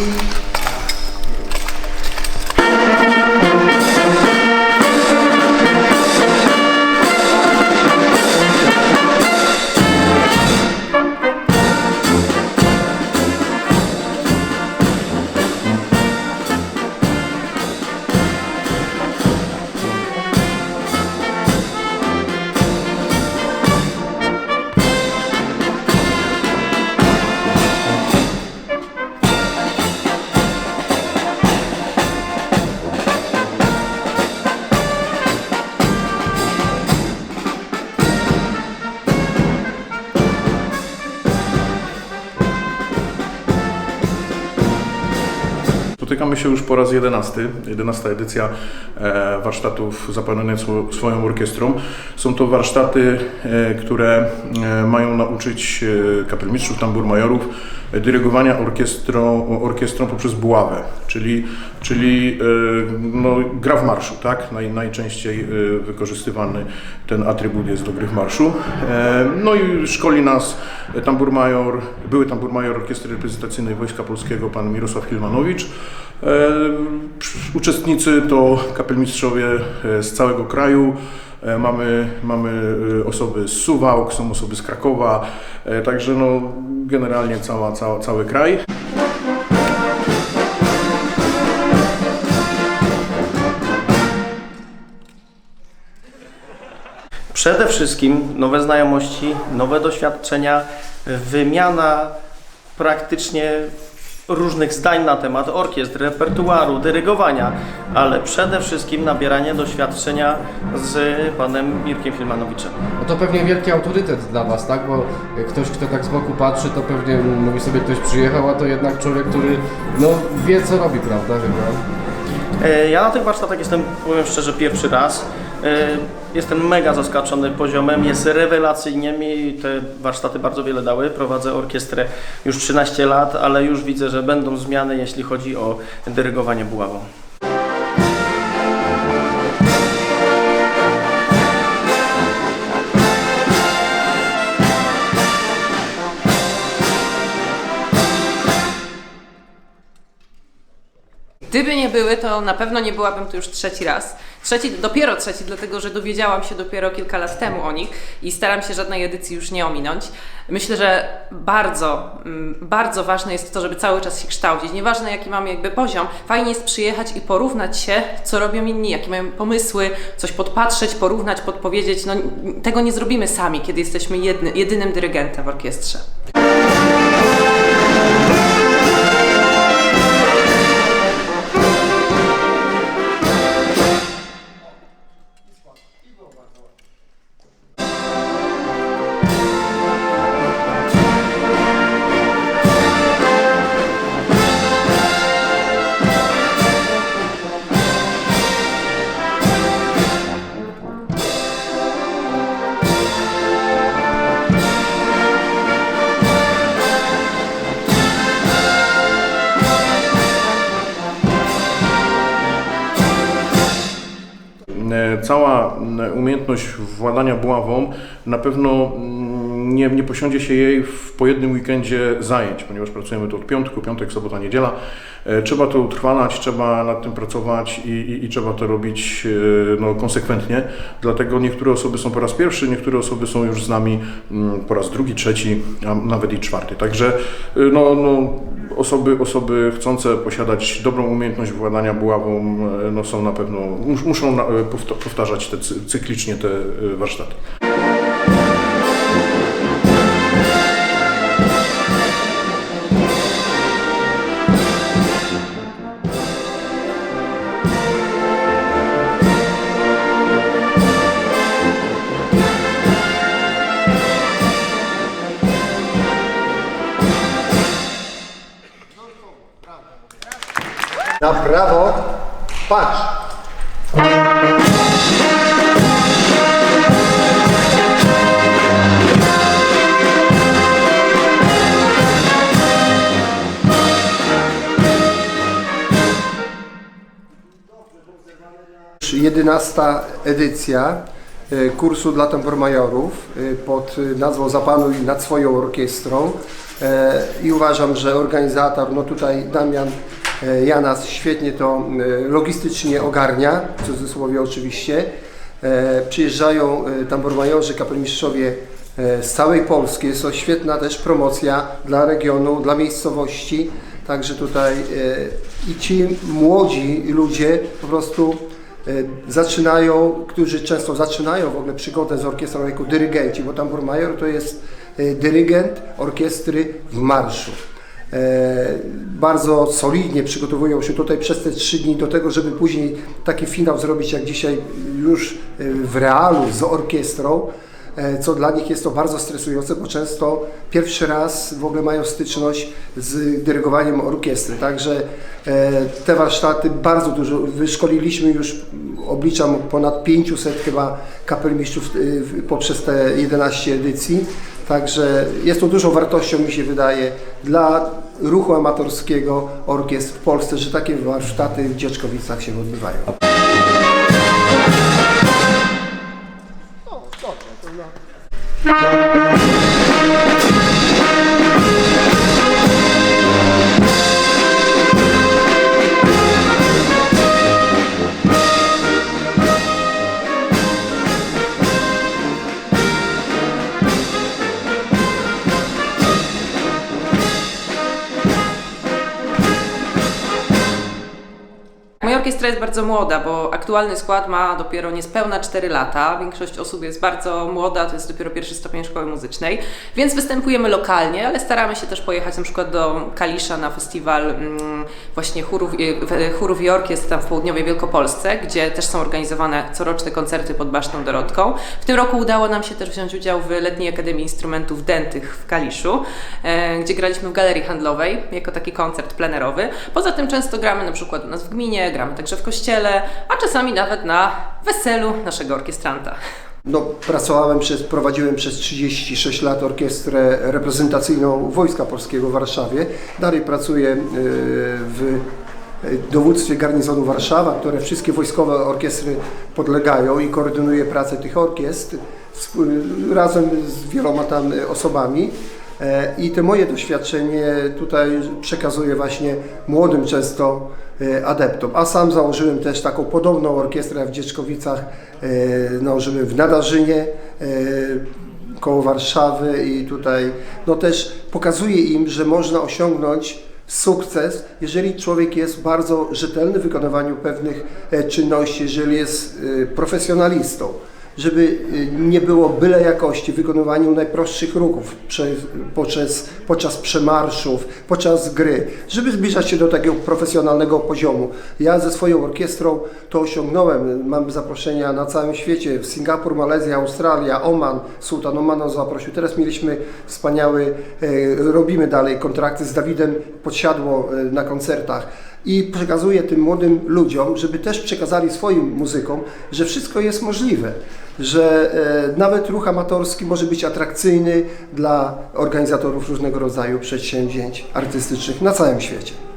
Thank you. Spotykamy się już po raz 11, 11 edycja e, warsztatów zapełnionych swo- swoją orkiestrą. Są to warsztaty, e, które e, mają nauczyć kapelmistrzów, tamburmajorów dyrygowania orkiestrą, orkiestrą poprzez buławę, czyli, czyli no, gra w marszu, tak? Naj, najczęściej wykorzystywany ten atrybut jest do gry w marszu. No i szkoli nas tamburmajor, były tamburmajor Orkiestry Reprezentacyjnej Wojska Polskiego, pan Mirosław Hilmanowicz. E, Uczestnicy to kapelmistrzowie e, z całego kraju. E, Mamy, mamy osoby z Suwałk, są osoby z Krakowa, także no, generalnie cała, cała, cały kraj. Przede wszystkim nowe znajomości, nowe doświadczenia, wymiana praktycznie różnych zdań na temat orkiestr, repertuaru, dyrygowania, ale przede wszystkim nabieranie doświadczenia z panem Mirkiem Filmanowiczem. No to pewnie wielki autorytet dla Was, tak? Bo ktoś, kto tak z boku patrzy, to pewnie mówi sobie ktoś przyjechał, a to jednak człowiek, który no, wie co robi, prawda? Chyba. E, Ja na tych warsztatach jestem, powiem szczerze, pierwszy raz. E, Jestem mega zaskoczony poziomem, jest rewelacyjnie. Mi te warsztaty bardzo wiele dały. Prowadzę orkiestrę już 13 lat, ale już widzę, że będą zmiany, jeśli chodzi o dyrygowanie buławą. Gdyby nie były, to na pewno nie byłabym tu już trzeci raz. Trzeci, dopiero trzeci, dlatego że dowiedziałam się dopiero kilka lat temu o nich i staram się żadnej edycji już nie ominąć. Myślę, że bardzo, mm, bardzo ważne jest to, żeby cały czas się kształcić. Nieważne jaki mamy jakby poziom, fajnie jest przyjechać i porównać się, co robią inni, jakie mają pomysły, coś podpatrzeć, porównać, podpowiedzieć. No, tego nie zrobimy sami, kiedy jesteśmy jedny, jedynym dyrygentem w orkiestrze. Cała m, umiejętność władania buławą na pewno mm, nie, nie posiądzie się jej w, po jednym weekendzie zajęć, ponieważ pracujemy tu od piątku, piątek, sobota, niedziela. E, Trzeba to utrwalać, trzeba nad tym pracować i, i, i trzeba to robić e, no, konsekwentnie. Dlatego niektóre osoby są po raz pierwszy, niektóre osoby są już z nami mm, po raz drugi, trzeci, a nawet i czwarty. Także e, no, no, osoby, osoby chcące posiadać dobrą umiejętność władania buławą no, są na pewno, mus, muszą powtarzać te, cy- cyklicznie te warsztaty. Na prawo, patrz. Jedenasta edycja e, kursu dla tambormajorów e, pod nazwą Zapanuj nad swoją orkiestrą E, i uważam, że organizator, no tutaj Damian Janas świetnie to e, logistycznie ogarnia, w cudzysłowie oczywiście. E, Przyjeżdżają e, tambormajorzy, kapelmistrzowie e, z całej Polski. Jest to świetna też promocja dla regionu, dla miejscowości. Także tutaj e, i ci młodzi ludzie po prostu e, zaczynają, którzy często zaczynają w ogóle przygodę z orkiestrą jako dyrygenci, bo tambourmajor to jest e, dyrygent orkiestry w marszu. E, bardzo solidnie przygotowują się tutaj przez te trzy dni do tego, żeby później taki finał zrobić jak dzisiaj już e, w realu z orkiestrą, e, co dla nich jest to bardzo stresujące, bo często pierwszy raz w ogóle mają styczność z dyrygowaniem orkiestry. Także te warsztaty bardzo dużo, wyszkoliliśmy już, obliczam ponad 500 chyba kapelmistrzów poprzez te 11 edycji. Także jest to dużą wartością, mi się wydaje, dla ruchu amatorskiego orkiestr w Polsce, że takie warsztaty w Dzieczkowicach się odbywają. Moja orkiestra jest bardzo młoda, bo aktualny skład ma dopiero niespełna 4 lata. Większość osób jest bardzo młoda, to jest dopiero pierwszy stopień szkoły muzycznej, więc występujemy lokalnie, ale staramy się też pojechać na przykład do Kalisza na festiwal mm, właśnie chórów, chórów i orkiestr tam w południowej Wielkopolsce, gdzie też są organizowane coroczne koncerty pod Basztą Dorotką. W tym roku udało nam się też wziąć udział w Letniej Akademii Instrumentów Dętych w Kaliszu, e, gdzie graliśmy w galerii handlowej jako taki koncert plenerowy. Poza tym często gramy na przykład u nas w gminie, gramy także w kościele, a czasami nawet na weselu naszego orkiestranta. No, pracowałem przez, prowadziłem przez 36 lat orkiestrę reprezentacyjną Wojska Polskiego w Warszawie. Dalej pracuję e, w dowództwie garnizonu Warszawa, które wszystkie wojskowe orkiestry podlegają i koordynuję pracę tych orkiestr razem z wieloma tam osobami. E, I to moje doświadczenie tutaj przekazuję właśnie młodym często e, adeptom. A sam założyłem też taką podobną orkiestrę w Dzieczkowicach, e, założyłem w Nadarzynie koło Warszawy i tutaj no też pokazuję im, że można osiągnąć sukces, jeżeli człowiek jest bardzo rzetelny w wykonywaniu pewnych czynności, jeżeli jest profesjonalistą żeby y, nie było byle jakości w wykonywaniu najprostszych ruchów prze, podczas, podczas przemarszów, podczas gry, żeby zbliżać się do takiego profesjonalnego poziomu. Ja ze swoją orkiestrą to osiągnąłem. Mam zaproszenia na całym świecie, w Singapur, Malezja, Australia, Oman, Sultan Oman nas zaprosił. Teraz mieliśmy wspaniały, e, robimy dalej kontrakty z Dawidem Podsiadło e, na koncertach i przekazuję tym młodym ludziom, żeby też przekazali swoim muzykom, że wszystko jest możliwe, że e, nawet ruch amatorski może być atrakcyjny dla organizatorów różnego rodzaju przedsięwzięć artystycznych na całym świecie.